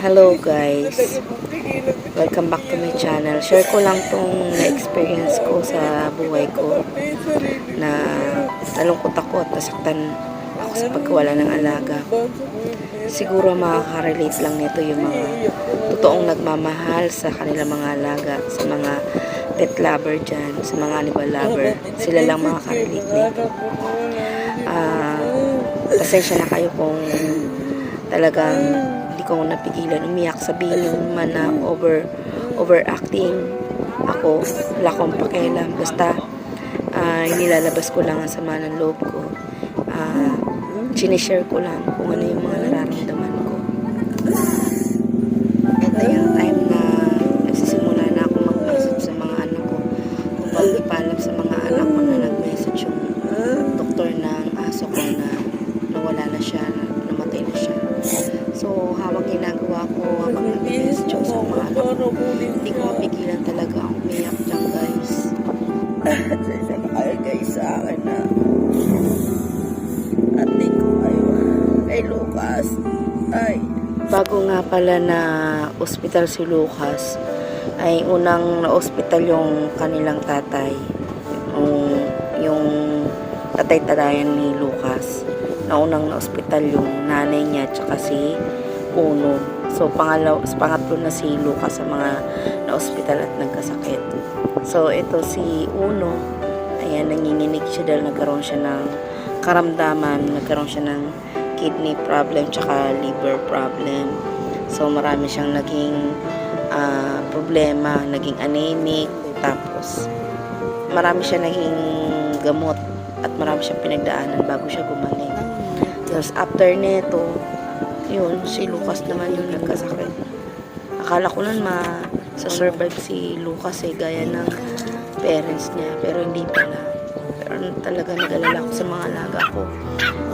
Hello guys, welcome back to my channel. Share ko lang tong na-experience ko sa buhay ko na nalungkot ako at nasaktan ako sa pagkawala ng alaga. Siguro makaka-relate lang nito yung mga totoong nagmamahal sa kanilang mga alaga, sa mga pet lover dyan, sa mga animal lover. Sila lang makaka-relate nito. Ah, pasensya na kayo kung talagang ko napigilan umiyak sabihin yung man na over overacting ako wala akong pakialam. Basta ah, nilalabas ko lang ang sama ng loob ko. Uh, sinishare ko lang kung ano yung mga nararamdaman pala na ospital si Lucas, ay unang na-ospital yung kanilang tatay. Yung, yung tatay-tarayan ni Lucas. Naunang na-ospital yung nanay niya tsaka si Uno. So, pangalaw, pangatlo na si Lucas sa mga na-ospital at nagkasakit. So, ito si Uno, ayan, nanginginig siya dahil nagkaroon siya ng karamdaman, nagkaroon siya ng kidney problem tsaka liver problem. So marami siyang naging ah, problema, naging anemic, tapos marami siya naging gamot at marami siyang pinagdaanan bago siya gumaling. Tapos after neto, yun, si Lucas naman yung nagkasakit. Akala ko nun ma survive si Lucas eh, gaya ng parents niya, pero hindi pala. Pero talaga nag-alala ko sa mga alaga ko.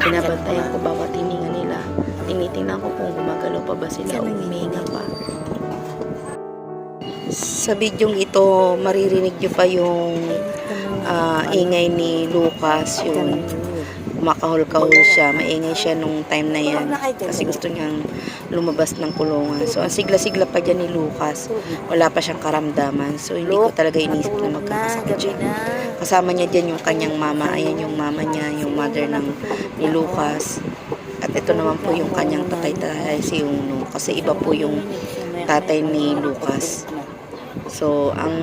Binabantayan ko bawat hininga nila. Tinitingnan ko kung gumagalaw pa ba sila o humihinga pa. Sa bidyong ito, maririnig nyo pa yung ah, ingay ni Lucas, yung kumakahol-kahol siya. Maingay siya nung time na yan. Kasi gusto niyang lumabas ng kulungan. So, ang sigla-sigla pa dyan ni Lucas. Wala pa siyang karamdaman. So, hindi ko talaga inisip na magkakasakit siya. Kasama niya dyan yung kanyang mama. Ayan yung mama niya, yung mother ng ni Lucas. At ito naman po yung kanyang tatay-tatay si Uno. Kasi iba po yung tatay ni Lucas. So, ang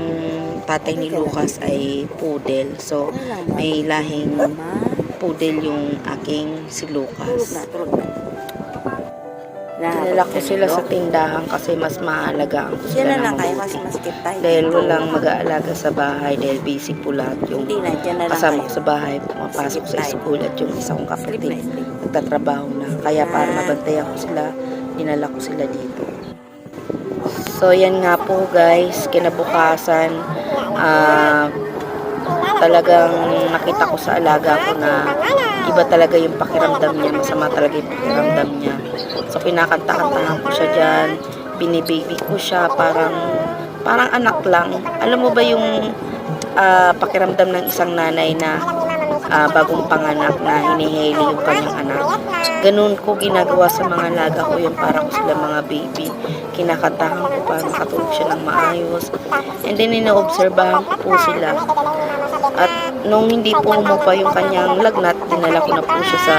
tatay ni Lucas ay poodle. So, may lahing poodle yung aking si Lucas. Dinala ko sila sa tindahan kasi mas maalagaan ko Yan sila na ng mabuti. Dahil walang mag-aalaga sa bahay dahil busy po lahat yung kasama ko sa bahay, pumapasok sa school at yung isa kong kapatid nagtatrabaho na. Kaya para mabantayan ko sila, dinala ko sila dito. So, yan nga po guys, kinabukasan, ah, talagang nakita ko sa alaga ko na iba talaga yung pakiramdam niya, masama talaga yung pakiramdam niya. So, kinakanta-kantahan ko siya dyan, binibaby ko siya, parang, parang anak lang. Alam mo ba yung ah, pakiramdam ng isang nanay na ah, bagong panganak na hinihili yung kanyang anak. Ganun ko ginagawa sa mga laga ko yung para ko sila mga baby. Kinakantahan ko para makatulog siya ng maayos. And then ina-obserbahan ko po sila. At nung hindi po umupa yung kanyang lagnat, dinala ko na po siya sa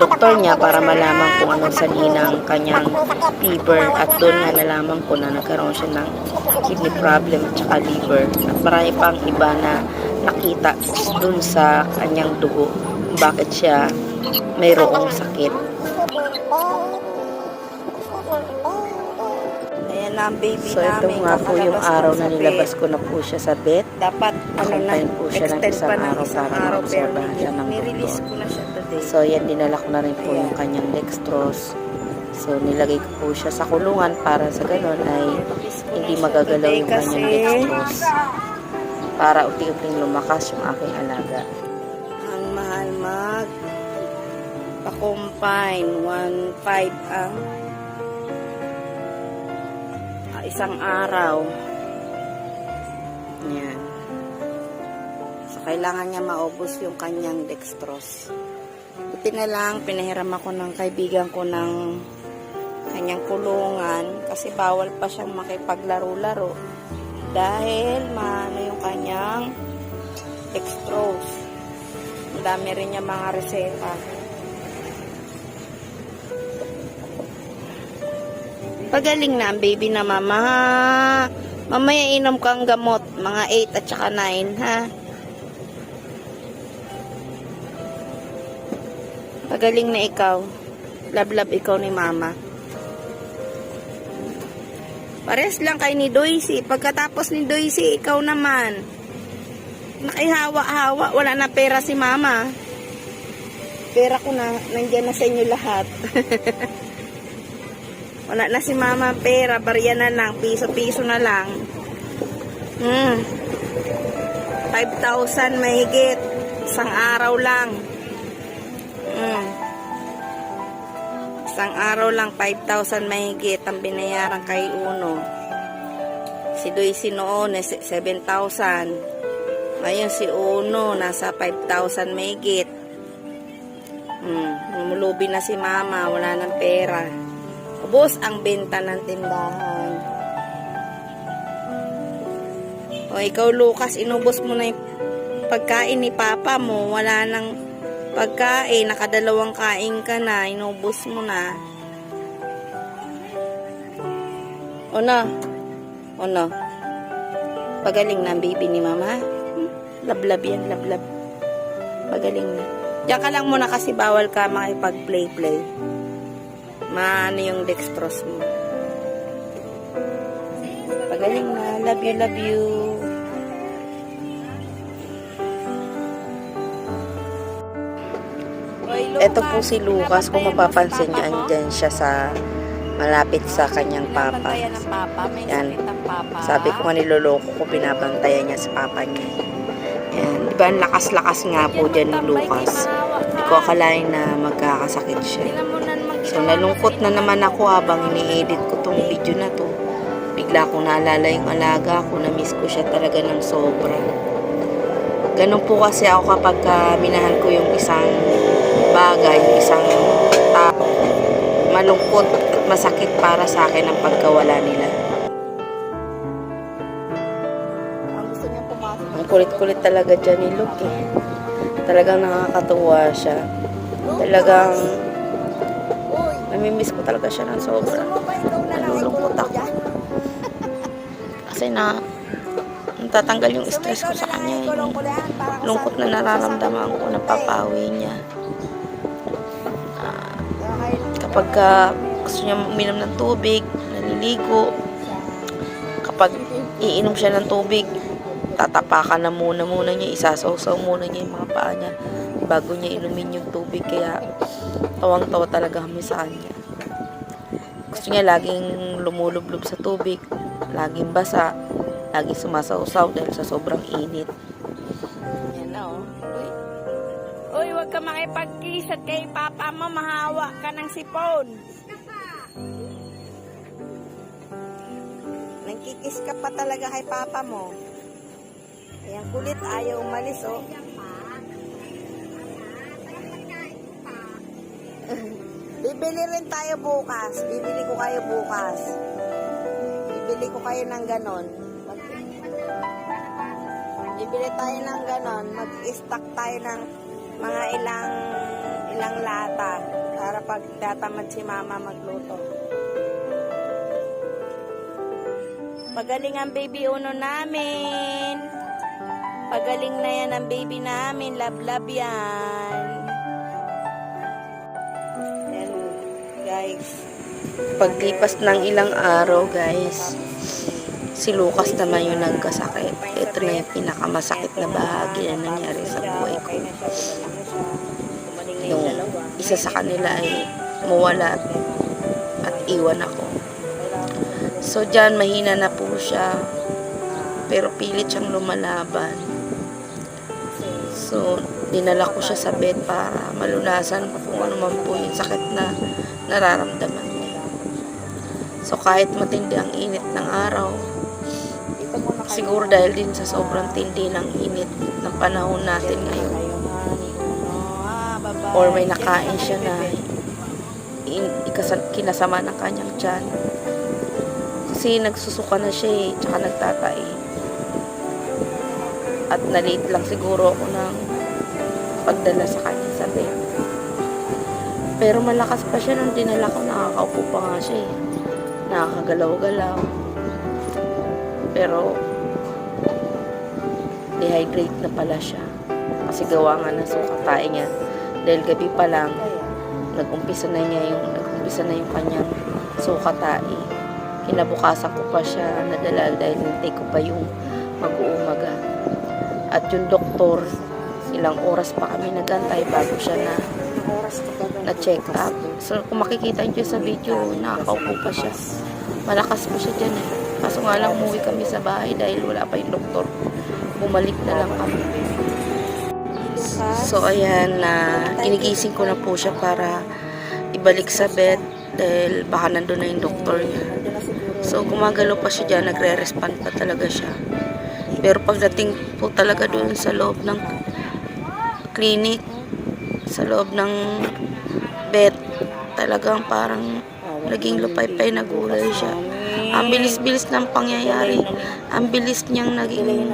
doktor niya para malaman kung anong sanhi ng kanyang fever at doon nga nalaman ko na nagkaroon siya ng kidney problem at saka liver at marami pang iba na nakita doon sa kanyang dugo bakit siya mayroong sakit. Ayan na ang baby So ito namin. nga po yung araw na nilabas ko na po siya sa bed. Dapat, ano na, po siya ng isang pa ng araw isang para araw. Pero nirelease ko na siya today. So yan, dinala ko na rin po yung kanyang dextrose. So nilagay ko po siya sa kulungan para sa ganun ay hindi magagalaw yung kanyang dextrose. Para unti-unting lumakas yung aking alaga. Ang mahal mag pa-confine 1.5 ang ah, isang araw. Yan. So, kailangan niya maubos yung kanyang dextrose. Buti na lang, pinahiram ako ng kaibigan ko ng kanyang kulungan kasi bawal pa siyang makipaglaro-laro dahil maano yung kanyang dextrose. Ang dami rin niya mga reseta. Pagaling na ang baby na mama. Mamaya inom kang gamot. Mga 8 at saka 9 ha. Pagaling na ikaw. Love-love ikaw ni mama. Pares lang kay ni Doisy. Pagkatapos ni Doisy, ikaw naman. Nakihawa-hawa. Wala na pera si mama. Pera ko na. Nandiyan na sa inyo lahat. Wala na si mama pera. Barya na lang. Piso-piso na lang. Hmm. 5,000 mahigit. Isang araw lang. Hmm. Isang araw lang, 5,000 mahigit ang binayaran kay Uno. Si Doisy noon, eh, 7,000. Ngayon si Uno, nasa 5,000 mahigit. Hmm, lumulubi na si Mama, wala ng pera. Ubus ang benta ng tindahan. O ikaw Lucas, inubos mo na yung pagkain ni Papa mo. Wala nang pagkain, nakadalawang kain ka na, inubos mo na. O na? O na? Pagaling na baby ni Mama. Lablab yan, lablab. Pagaling na. Diyan ka lang muna kasi bawal ka makipag-play-play. Maano yung dextrose mo. Pagaling na. Love you, love you. Ito po si Lucas, kung mapapansin niyo, andyan siya sa malapit sa kanyang papa. Yan. Sabi ko nga niloloko ko, binabantayan niya sa papa niya. Yan. Diba, ang lakas-lakas nga po dyan ni Lucas. Hindi ko akalain na magkakasakit siya. So, nalungkot na naman ako habang ini-edit ko tong video na to. Bigla kong naalala yung alaga ko, na-miss ko siya talaga ng sobra. Ganun po kasi ako kapag ah, minahan ko yung isang bagay, isang tao. Malungkot at masakit para sa akin ang pagkawala nila. Ang kulit-kulit talaga dyan ni Luke eh. Talagang nakakatuwa siya. Talagang namimiss ko talaga siya ng sobra. Nalulungkot ako. Kasi na natatanggal yung stress ko sa kanya. Yung para lungkot na nararamdaman ko, napapawi niya. Okay. kapag ka gusto niya uminom ng tubig, naliligo, kapag iinom siya ng tubig, tatapakan na muna muna niya, isasawsaw muna niya yung mga paa niya bago niya inumin yung tubig. Kaya tawang-tawa talaga kami sa kanya. Gusto niya laging lumulublob sa tubig, laging basa, laging sumasawsaw dahil sa sobrang init. Yan na oh. Uy. Huwag ka makipag-kiss at kay papa mo, mahawa ka ng sipon. Nagkikis ka pa talaga kay papa mo. Ayan, kulit, ayaw umalis oh. Bibili rin tayo bukas. Bibili ko kayo bukas. Bibili ko kayo ng ganon. Bibili tayo ng ganon. Mag-stock tayo ng mga ilang ilang lata para pag tatamad si mama magluto. Pagaling ang baby uno namin. Pagaling na yan ang baby namin. Love-love yan. Yan, Paglipas ng ilang araw, guys, si Lucas naman yung nagkasakit. Ito na yung pinakamasakit na bahagi na nangyari sa buhay ko. Yung isa sa kanila ay mawala at iwan ako. So, dyan, mahina na po siya. Pero pilit siyang lumalaban. So, dinala ko siya sa bed para malunasan kung ano man po yung sakit na nararamdaman. So, kahit matindi ang init ng araw, siguro dahil din sa sobrang tindi ng init ng panahon natin ngayon, or may nakain siya na in- kinasama ng kanyang tiyan. Kasi nagsusuka na siya eh, tsaka nagtatay. At nalate lang siguro ako ng pagdala sa kanya sa. Pero malakas pa siya nung dinala ko, nakakaupo pa nga siya eh. Nakakagalaw-galaw. Pero, dehydrate na pala siya. Kasi gawa nga ng sukatay niya. Dahil gabi pa lang, nag-umpisa na niya yung, nag-umpisa na yung kanyang sukatai. Kinabukasan ko pa siya nadala dahil nintay ko pa yung mag-uumaga. At yung doktor, ilang oras pa kami nagantay bago siya na na-check up. So, kung makikita niyo sa video, nakakaupo pa siya. Malakas pa siya dyan eh. Kaso nga lang, umuwi kami sa bahay dahil wala pa yung doktor. Bumalik na lang kami. So, ayan, na ginigising ko na po siya para ibalik sa bed dahil baka nandun na yung doktor niya. So, gumagalaw pa siya dyan, nagre-respond pa talaga siya. Pero pagdating po talaga doon sa loob ng clinic, sa loob ng bed, talagang parang naging lupay-pay na gulay siya. Ang bilis-bilis ng pangyayari. Ang bilis niyang naging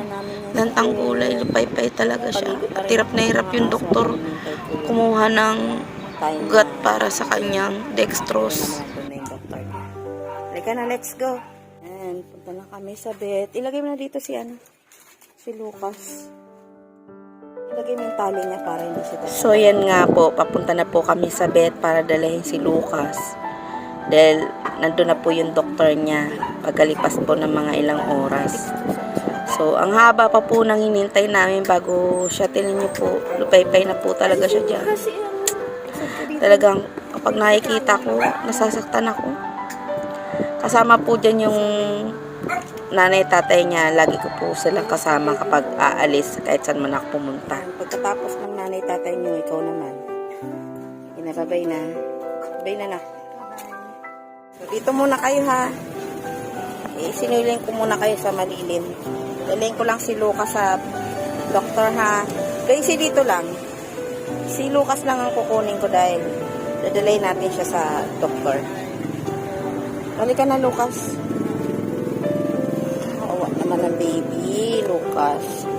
lantang gulay, lupay-pay talaga siya. At hirap na hirap yung doktor kumuha ng ugat para sa kanyang dextrose. Halika na, let's go. And punta na kami sa bed. Ilagay mo na dito si ano, si Lucas. Ilagay mo yung tali niya para hindi siya So, yan nga po. Papunta na po kami sa bed para dalahin si Lucas. Dahil nandun na po yung doktor niya pagkalipas po ng mga ilang oras. So, ang haba pa po nang hinintay namin bago siya tinan niyo po. Lupay-pay na po talaga siya dyan. Talagang kapag nakikita ko, nasasaktan ako. Kasama po dyan yung nanay tatay niya. Lagi ko po silang kasama kapag aalis kahit saan man ako pumunta. Pagkatapos ng nanay tatay niyo, ikaw naman. Inababay na. Babay na na. So, dito muna kayo ha. Eh, sinuling ko muna kayo sa malilim. Dalhin ko lang si Lucas sa doktor ha. Tracy dito lang. Si Lucas lang ang kukunin ko dahil dadalhin natin siya sa doktor. Halika na, Lucas. Ang baby, Lucas.